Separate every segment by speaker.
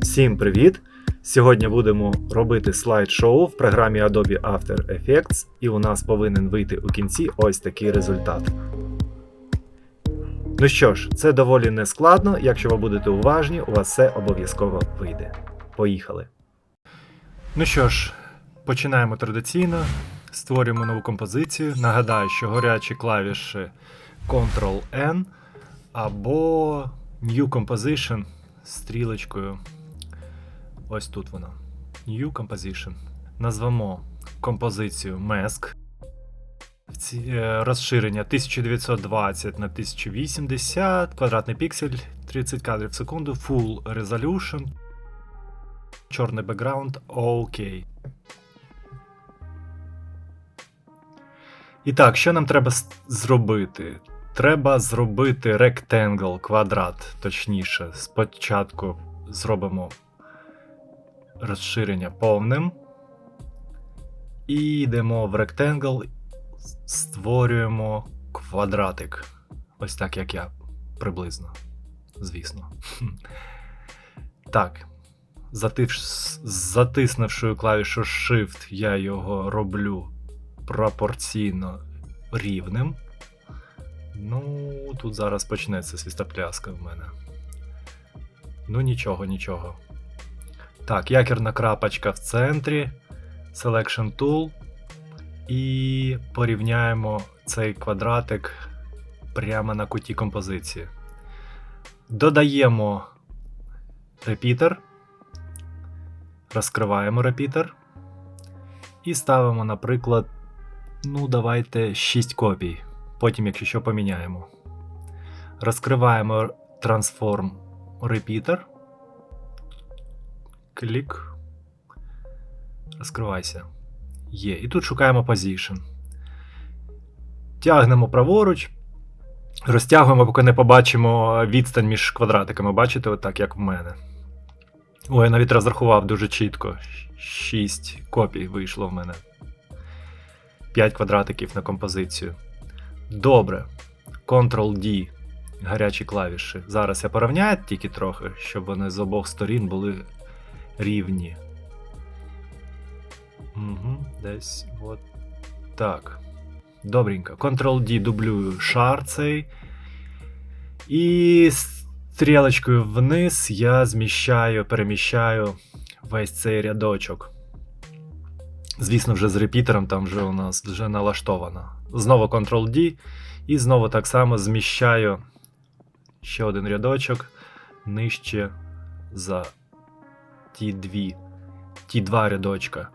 Speaker 1: Всім привіт! Сьогодні будемо робити слайд-шоу в програмі Adobe After Effects, і у нас повинен вийти у кінці ось такий результат. Ну що ж, це доволі нескладно. Якщо ви будете уважні, у вас все обов'язково вийде. Поїхали. Ну що ж, починаємо традиційно. Створюємо нову композицію. Нагадаю, що горячі клавіші Ctrl-N або New Composition стрілочкою. Ось тут вона. New Composition. Назвемо композицію Mask. Е, Розширення 1920 на 1080, квадратний піксель, 30 кадрів в секунду, Full Resolution, чорний бекграунд, ОК. І так, що нам треба зробити? Треба зробити rectangle, квадрат, точніше. Спочатку зробимо розширення повним. І йдемо в Rectangle, створюємо квадратик. Ось так, як я приблизно. Звісно. Так. Затиснувши клавішу Shift, я його роблю пропорційно рівним. Ну, тут зараз почнеться свістопляска в мене. Ну, нічого, нічого. Так, якірна крапочка в центрі, Selection Tool. І порівняємо цей квадратик прямо на куті композиції. Додаємо репітер. Розкриваємо репітер. І ставимо, наприклад, ну, давайте 6 копій. Потім, якщо що, поміняємо. Розкриваємо Transform Repeater. Клік. Розкривайся. Є. І тут шукаємо Position. Тягнемо праворуч. Розтягуємо, поки не побачимо відстань між квадратиками. Бачите, отак, як в мене. Ой, я навіть розрахував дуже чітко. 6 копій вийшло в мене. 5 квадратиків на композицію. Добре. Ctrl-D. Гарячі клавіші. Зараз я порівняю тільки трохи, щоб вони з обох сторін були рівні. Угу, десь от так. Добренько. Ctrl-D дублюю шар цей. І стрілочкою вниз я зміщаю, переміщаю весь цей рядочок. Звісно, вже з репітером там вже у нас вже налаштовано. Знову Ctrl-D. І знову так само зміщаю ще один рядочок нижче за ті дві, ті два рядочка.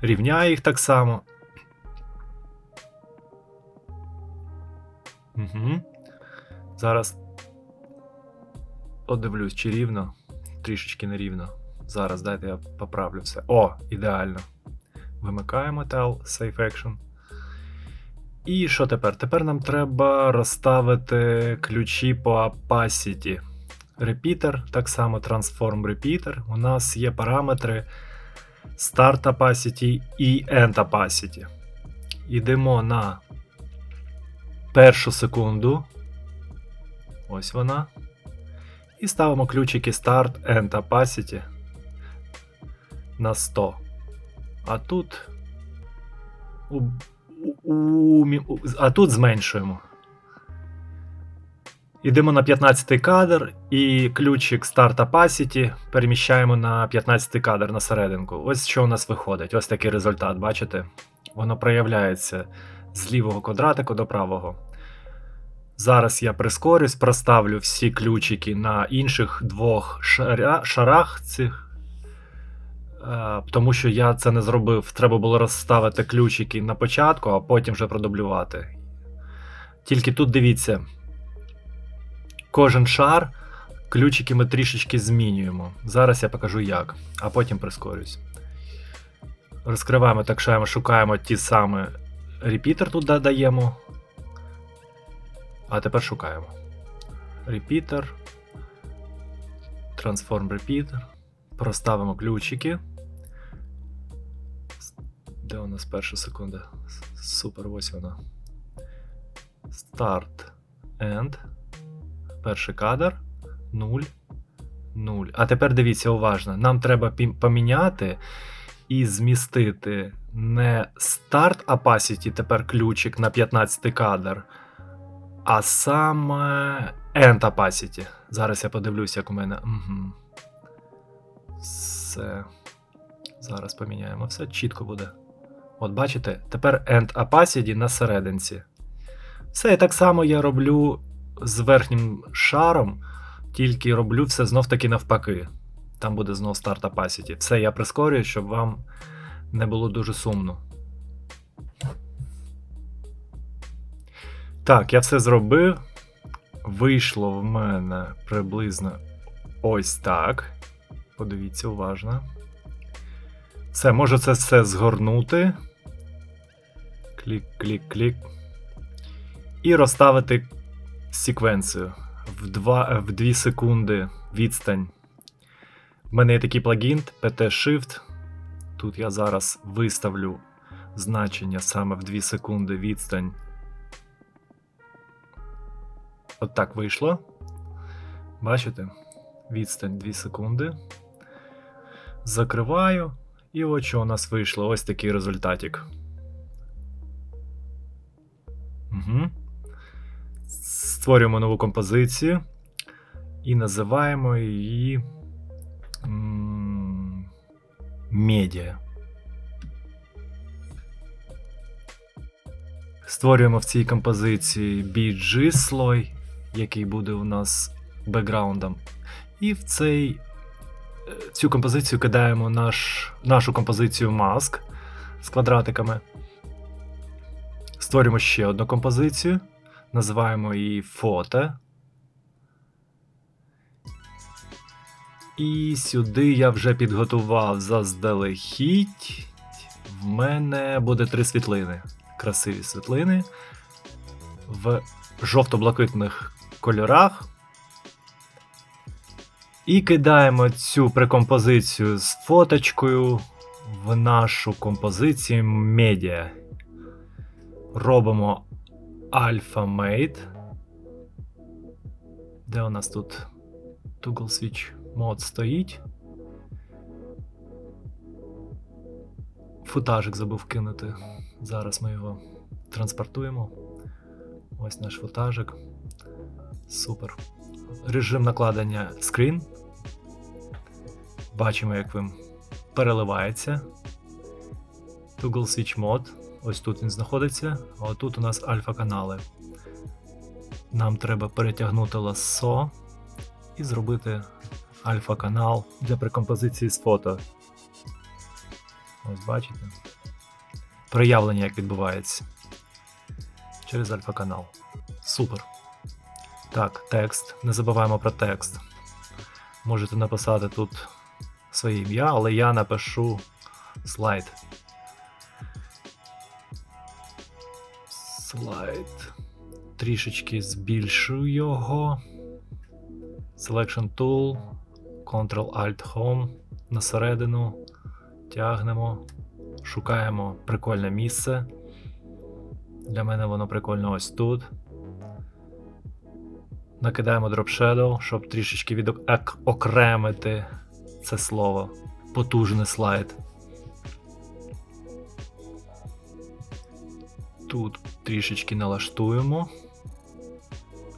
Speaker 1: Рівняю їх так само. Угу. Зараз подивлюсь, чи рівно. Трішечки нерівно. Зараз дайте я поправлю все. О, ідеально. Вимикаємо Tel Safe Action. І що тепер? Тепер нам треба розставити ключі по opacity. Repeater, так само Transform Repeater. У нас є параметри Start Opacity і End Opacity. Йдемо на першу секунду. Ось вона. І ставимо ключики Start End Opacity на 100. А тут. У, у, у, а тут зменшуємо. Йдемо на 15 кадр і ключик Start Opacity переміщаємо на 15 кадр на серединку. Ось що у нас виходить. Ось такий результат, бачите? Воно проявляється з лівого квадратику до правого. Зараз я прискорюсь, проставлю всі ключики на інших двох шаря, шарах цих. Е, Тому що я це не зробив. Треба було розставити ключики на початку, а потім вже продублювати. Тільки тут дивіться. Кожен шар ключики ми трішечки змінюємо. Зараз я покажу як, а потім прискорюсь. Розкриваємо, так шаємо, шукаємо ті самі репітер тут додаємо. А тепер шукаємо. Репітер. Transform Repeater. Проставимо ключики. Де у нас перша секунда? Супер, ось вона. Start End. Перший кадр. 0. 0. А тепер дивіться уважно. Нам треба поміняти і змістити не Start Opacity, тепер ключик на 15 кадр, а саме End Opacity. Зараз я подивлюсь, як у мене. Угу. Все. Зараз поміняємо все. Чітко буде. От бачите, тепер End Opacity на серединці. Все, і так само я роблю з верхнім шаром, тільки роблю все знов таки навпаки. Там буде знов Start Opacity. Все, я прискорюю, щоб вам не було дуже сумно. Так, я все зробив. Вийшло в мене приблизно ось так. Подивіться уважно. Все, можу це все згорнути. Клік, клік, клік. І розставити секвенцію в 2, в 2 секунди відстань. В мене є такий плагін PT Shift. Тут я зараз виставлю значення саме в 2 секунди відстань. От так вийшло. Бачите? Відстань 2 секунди. Закриваю. І от що у нас вийшло. Ось такий результатик. Угу. Створюємо нову композицію і називаємо її медіа. Створюємо в цій композиції BG слой, який буде у нас бекграундом. І в цей, е, цю композицію кидаємо наш, нашу композицію mask з квадратиками. Створюємо ще одну композицію. Називаємо її фото. І сюди я вже підготував заздалегідь. В мене буде три світлини. Красиві світлини. В жовто-блакитних кольорах. І кидаємо цю прекомпозицію з фоточкою в нашу композицію медіа. Робимо Alpha Mate. Де у нас тут Toggle Switch мод стоїть? Футажик забув кинути. Зараз ми його транспортуємо. Ось наш футажик. Супер. Режим накладення скрін. Бачимо, як він переливається. Toggle Switch Mode. Ось тут він знаходиться, а отут у нас альфа-канали. Нам треба перетягнути лассо і зробити альфа-канал для прекомпозиції з фото. Ось бачите? Проявлення як відбувається. Через альфа-канал. Супер. Так, текст. Не забуваємо про текст. Можете написати тут своє ім'я, але я напишу слайд. Слайд. Трішечки збільшую його. Selection Tool. Ctrl-Alt-Home. На середину. Тягнемо. Шукаємо прикольне місце. Для мене воно прикольно ось тут. Накидаємо Drop Shadow, щоб трішечки відокремити це слово. Потужний слайд. Тут трішечки налаштуємо.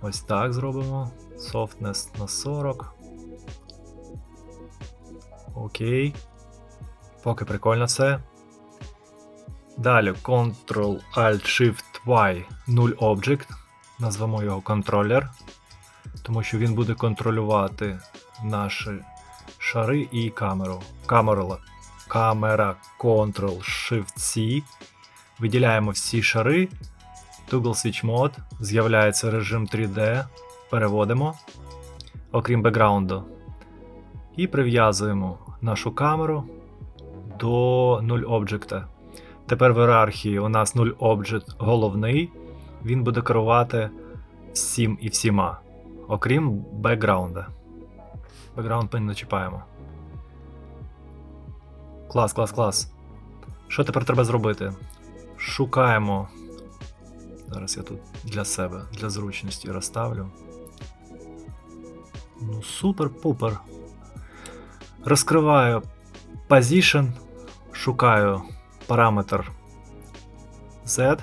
Speaker 1: Ось так зробимо. Softness на 40. Окей. Поки прикольно все. Далі Ctrl-Alt-Shift-Y 0 Object. Назвемо його контролер, тому що він буде контролювати наші шари і камеру. Камера, камера Ctrl-Shift-C. Виділяємо всі шари. Toggle Switch Mode. З'являється режим 3D. Переводимо, окрім бекграунду. І прив'язуємо нашу камеру до 0 Object. Тепер в ієрархії у нас 0 Object головний. Він буде керувати всім і всіма, окрім бекграунда. Бекграунд ми не чіпаємо. Клас, клас, клас. Що тепер треба зробити? Шукаємо Зараз я тут для себе, для зручності розставлю. Ну, супер-пупер. Розкриваю position, шукаю параметр Z.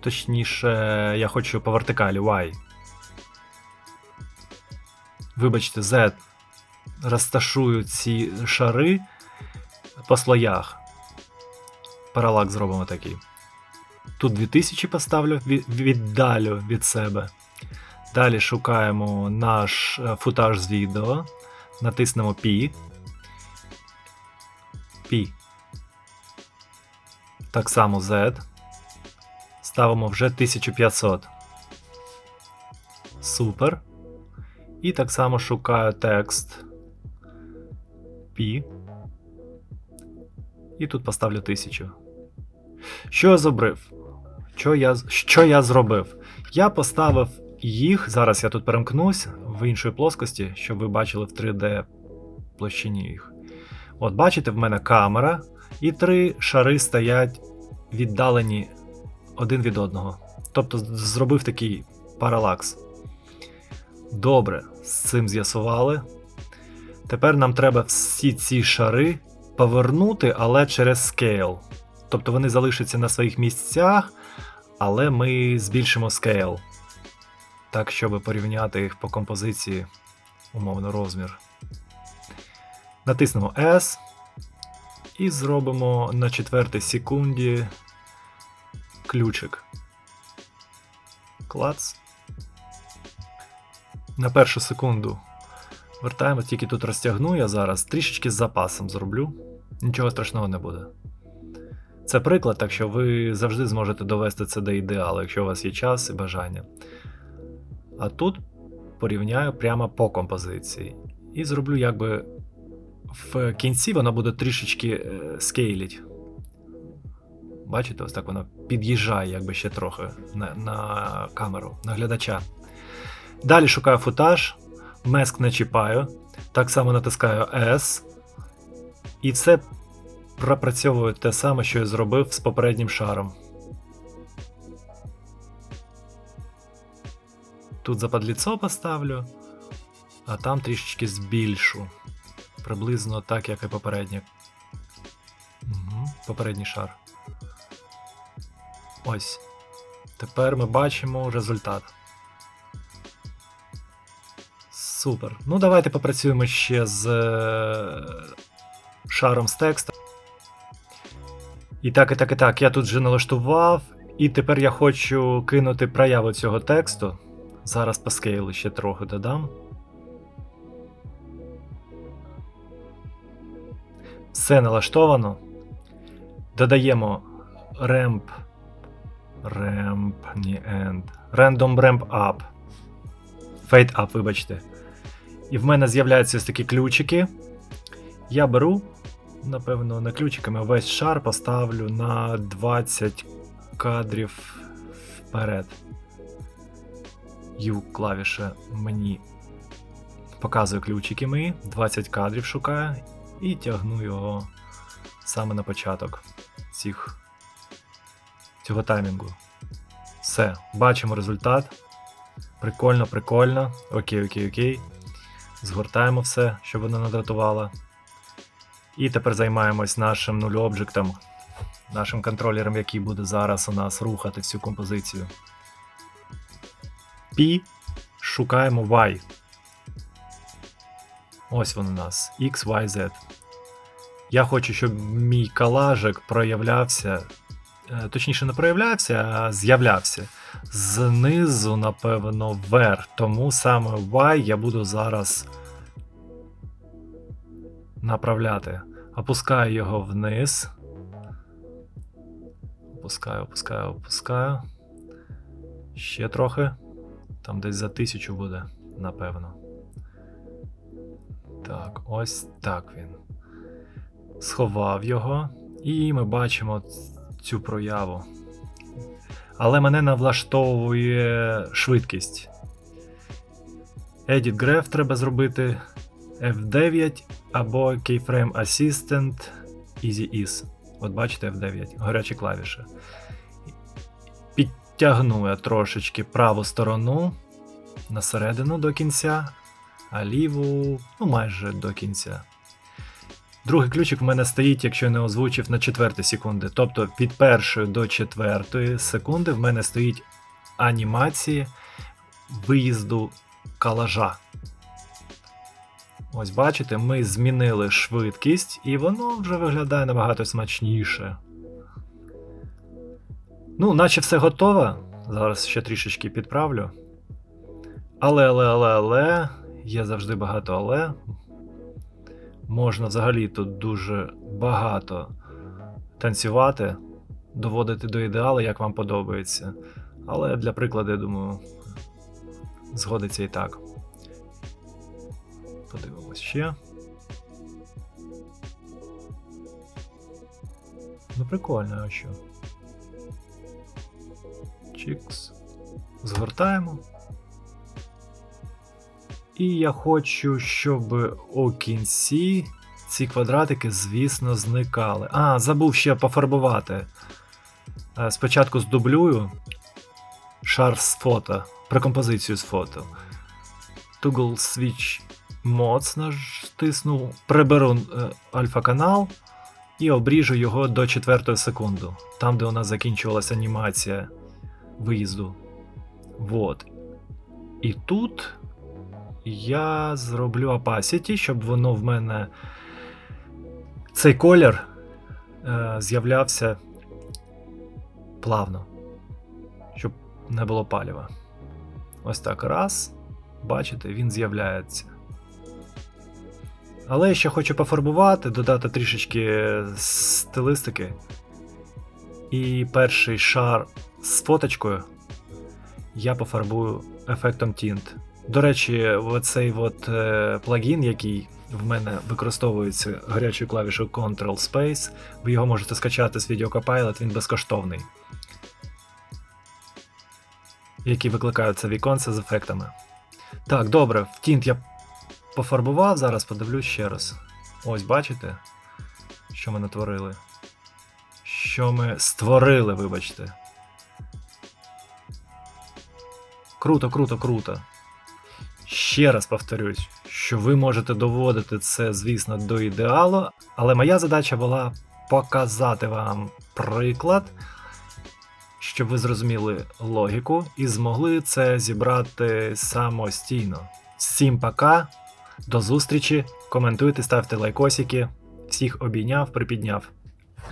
Speaker 1: Точніше, я хочу по вертикалі Y. Вибачте, Z. Розташую ці шари по слоях. Паралак зробимо такий. Тут 2000 поставлю, від- віддалю від себе. Далі шукаємо наш е, футаж з відео. Натиснемо P. P. Так само Z. Ставимо вже 1500. Супер. І так само шукаю текст P. І тут поставлю 1000. Що я зробив? Що я, що я зробив? Я поставив їх. Зараз я тут перемкнусь в іншої плоскості, щоб ви бачили в 3D площині їх. От, бачите, в мене камера, і три шари стоять віддалені один від одного. Тобто зробив такий паралакс. Добре, з цим з'ясували. Тепер нам треба всі ці шари повернути, але через scale. Тобто вони залишаться на своїх місцях, але ми збільшимо scale. Так, щоб порівняти їх по композиції, умовно розмір. Натиснемо S і зробимо на четвертій секунді ключик. Клац. На першу секунду вертаємо, тільки тут розтягну я зараз, трішечки з запасом зроблю. Нічого страшного не буде. Це приклад, так що ви завжди зможете довести це до ідеалу, якщо у вас є час і бажання. А тут порівняю прямо по композиції. І зроблю якби в кінці воно буде трішечки е, скейліть. Бачите, ось так воно під'їжджає якби ще трохи на, на камеру, на глядача. Далі шукаю футаж, меск не чіпаю, так само натискаю S. І все пропрацьовую те саме, що я зробив з попереднім шаром. Тут западліцо поставлю, а там трішечки збільшу. Приблизно так, як і попереднє. Угу, попередній шар. Ось. Тепер ми бачимо результат. Супер. Ну, давайте попрацюємо ще з е, шаром з текстом. І так, і так, і так. Я тут вже налаштував. І тепер я хочу кинути прояву цього тексту. Зараз по скейлу ще трохи додам. Все налаштовано. Додаємо ramp. Ramp, ні end. Random ramp up. Fade up, вибачте. І в мене з'являються ось такі ключики. Я беру, напевно, не ключиками, весь шар поставлю на 20 кадрів вперед. U клавіша мені показує ключики мої, 20 кадрів шукаю і тягну його саме на початок цих, цього таймінгу. Все, бачимо результат. Прикольно, прикольно. Окей, окей, окей. Згортаємо все, щоб воно не дратувало. І тепер займаємось нашим нуль обжектом, нашим контролером, який буде зараз у нас рухати всю композицію. P. Шукаємо Y. Ось він у нас. X, Y, Z. Я хочу, щоб мій калажик проявлявся. е, Точніше, не проявлявся, а з'являвся. Знизу, напевно, вверх. Тому саме Y я буду зараз направляти. Опускаю його вниз. Опускаю, опускаю, опускаю. Ще трохи. Там десь за тисячу буде, напевно. Так, ось так він. Сховав його. І ми бачимо цю прояву. Але мене не влаштовує швидкість. Edit Graph треба зробити F9 або Keyframe Assistant Easy Ease. От бачите F9, гарячі клавіші. Підтягну я трошечки праву сторону на середину до кінця, а ліву ну майже до кінця. Другий ключик в мене стоїть, якщо я не озвучив, на четверті секунди. Тобто від першої до четвертої секунди в мене стоїть анімації виїзду калажа. Ось бачите, ми змінили швидкість, і воно вже виглядає набагато смачніше. Ну, наче все готово. Зараз ще трішечки підправлю. Але, але, але, але, є завжди багато але. Можна взагалі тут дуже багато танцювати, доводити до ідеалу, як вам подобається. Але для прикладу, я думаю, згодиться і так. Подивимось ще. Ну, прикольно, а що? Чікс. Згортаємо. І я хочу, щоб у кінці ці квадратики, звісно, зникали. А, забув ще пофарбувати. Е, Спочатку здублюю шар з фото, прекомпозицію з фото. Toggle Switch Mods натисну, приберу е, альфа-канал і обріжу його до 4 секунди, там, де у нас закінчувалася анімація виїзду. Вот. І тут я зроблю opacity, щоб воно в мене цей колір е, з'являвся плавно, щоб не було паліва. Ось так раз. Бачите, він з'являється. Але я ще хочу пофарбувати, додати трішечки стилистики. І перший шар з фоточкою я пофарбую ефектом Tint. До речі, оцей от е, плагін, який в мене використовується гарячою клавішою Ctrl Space, ви його можете скачати з Video Copilot, він безкоштовний. Які викликаються віконце з ефектами. Так, добре, в Tint я пофарбував, зараз подивлюсь ще раз. Ось, бачите, що ми натворили? Що ми створили, вибачте. Круто, круто, круто. Ще раз повторюсь, що ви можете доводити це, звісно, до ідеалу, але моя задача була показати вам приклад, щоб ви зрозуміли логіку і змогли це зібрати самостійно. Всім пока, до зустрічі, коментуйте, ставте лайкосики. Всіх обійняв, припідняв.